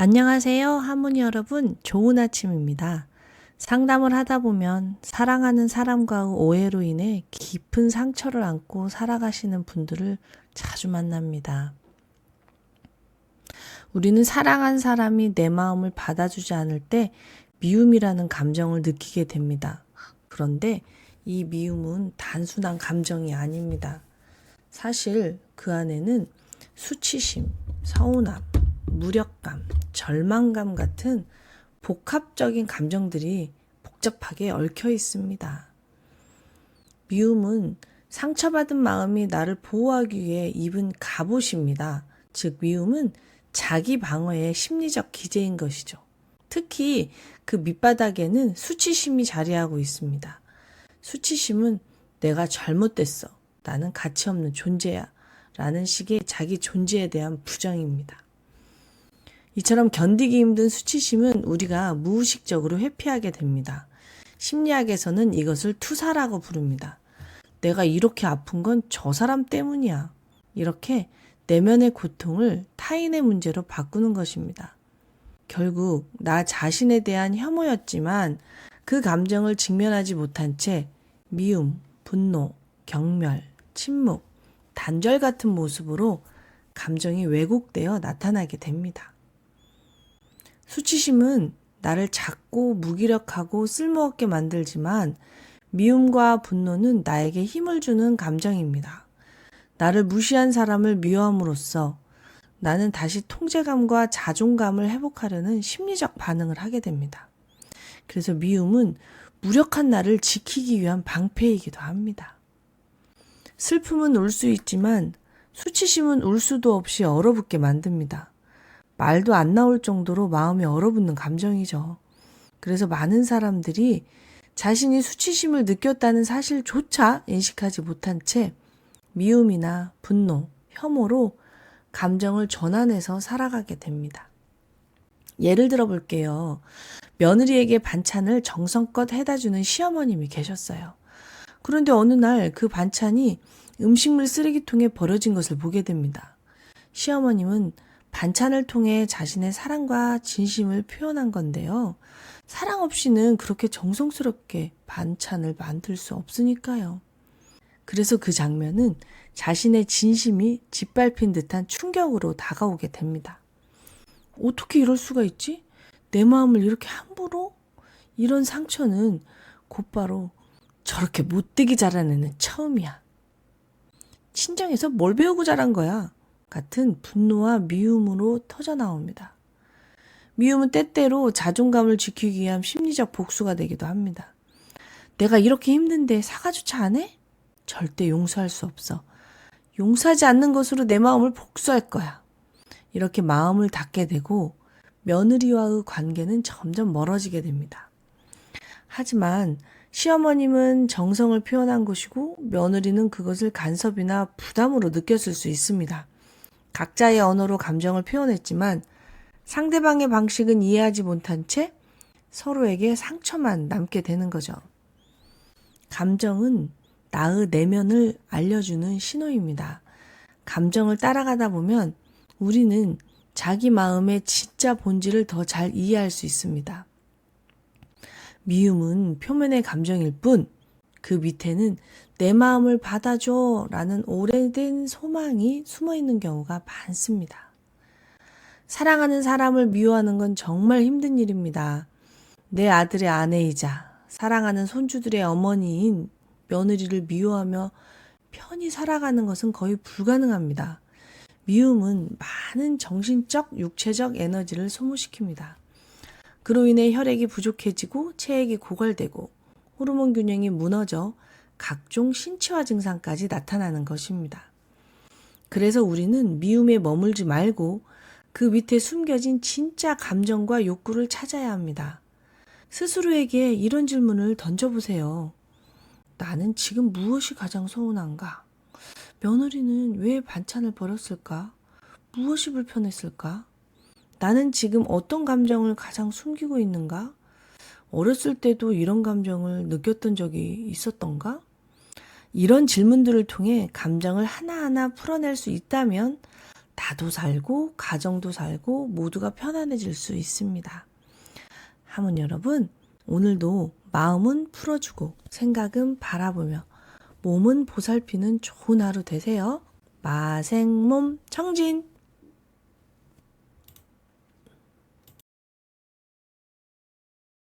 안녕하세요. 하모니 여러분. 좋은 아침입니다. 상담을 하다 보면 사랑하는 사람과의 오해로 인해 깊은 상처를 안고 살아가시는 분들을 자주 만납니다. 우리는 사랑한 사람이 내 마음을 받아주지 않을 때 미움이라는 감정을 느끼게 됩니다. 그런데 이 미움은 단순한 감정이 아닙니다. 사실 그 안에는 수치심, 서운함, 무력감, 절망감 같은 복합적인 감정들이 복잡하게 얽혀 있습니다. 미움은 상처받은 마음이 나를 보호하기 위해 입은 갑옷입니다. 즉, 미움은 자기 방어의 심리적 기제인 것이죠. 특히 그 밑바닥에는 수치심이 자리하고 있습니다. 수치심은 내가 잘못됐어. 나는 가치 없는 존재야. 라는 식의 자기 존재에 대한 부정입니다. 이처럼 견디기 힘든 수치심은 우리가 무의식적으로 회피하게 됩니다. 심리학에서는 이것을 투사라고 부릅니다. 내가 이렇게 아픈 건 저 사람 때문이야. 이렇게 내면의 고통을 타인의 문제로 바꾸는 것입니다. 결국 나 자신에 대한 혐오였지만 그 감정을 직면하지 못한 채 미움, 분노, 경멸, 침묵, 단절 같은 모습으로 감정이 왜곡되어 나타나게 됩니다. 수치심은 나를 작고 무기력하고 쓸모없게 만들지만 미움과 분노는 나에게 힘을 주는 감정입니다. 나를 무시한 사람을 미워함으로써 나는 다시 통제감과 자존감을 회복하려는 심리적 반응을 하게 됩니다. 그래서 미움은 무력한 나를 지키기 위한 방패이기도 합니다. 슬픔은 울 수 있지만 수치심은 울 수도 없이 얼어붙게 만듭니다. 말도 안 나올 정도로 마음이 얼어붙는 감정이죠. 그래서 많은 사람들이 자신이 수치심을 느꼈다는 사실조차 인식하지 못한 채 미움이나 분노, 혐오로 감정을 전환해서 살아가게 됩니다. 예를 들어 볼게요. 며느리에게 반찬을 정성껏 해다 주는 시어머님이 계셨어요. 그런데 어느 날 그 반찬이 음식물 쓰레기통에 버려진 것을 보게 됩니다. 시어머님은 반찬을 통해 자신의 사랑과 진심을 표현한 건데요. 사랑 없이는 그렇게 정성스럽게 반찬을 만들 수 없으니까요. 그래서 그 장면은 자신의 진심이 짓밟힌 듯한 충격으로 다가오게 됩니다. 어떻게 이럴 수가 있지? 내 마음을 이렇게 함부로? 이런 상처는 곧바로 저렇게 못되게 자라내는 처음이야. 친정에서 뭘 배우고 자란 거야? 같은 분노와 미움으로 터져 나옵니다. 미움은 때때로 자존감을 지키기 위한 심리적 복수가 되기도 합니다. 내가 이렇게 힘든데 사과조차 안 해? 절대 용서할 수 없어. 용서하지 않는 것으로 내 마음을 복수할 거야. 이렇게 마음을 닫게 되고 며느리와의 관계는 점점 멀어지게 됩니다. 하지만 시어머님은 정성을 표현한 것이고 며느리는 그것을 간섭이나 부담으로 느꼈을 수 있습니다. 각자의 언어로 감정을 표현했지만 상대방의 방식은 이해하지 못한 채 서로에게 상처만 남게 되는 거죠. 감정은 나의 내면을 알려주는 신호입니다. 감정을 따라가다 보면 우리는 자기 마음의 진짜 본질을 더 잘 이해할 수 있습니다. 미움은 표면의 감정일 뿐, 그 밑에는 내 마음을 받아줘 라는 오래된 소망이 숨어 있는 경우가 많습니다. 사랑하는 사람을 미워하는 건 정말 힘든 일입니다. 내 아들의 아내이자 사랑하는 손주들의 어머니인 며느리를 미워하며 편히 살아가는 것은 거의 불가능합니다. 미움은 많은 정신적, 육체적 에너지를 소모시킵니다. 그로 인해 혈액이 부족해지고 체액이 고갈되고 호르몬 균형이 무너져 각종 신체화 증상까지 나타나는 것입니다. 그래서 우리는 미움에 머물지 말고 그 밑에 숨겨진 진짜 감정과 욕구를 찾아야 합니다. 스스로에게 이런 질문을 던져보세요. 나는 지금 무엇이 가장 서운한가? 며느리는 왜 반찬을 버렸을까? 무엇이 불편했을까? 나는 지금 어떤 감정을 가장 숨기고 있는가? 어렸을 때도 이런 감정을 느꼈던 적이 있었던가? 이런 질문들을 통해 감정을 하나하나 풀어낼 수 있다면 나도 살고, 가정도 살고, 모두가 편안해질 수 있습니다. 하문 여러분, 오늘도 마음은 풀어주고, 생각은 바라보며, 몸은 보살피는 좋은 하루 되세요. 마생몸 청진!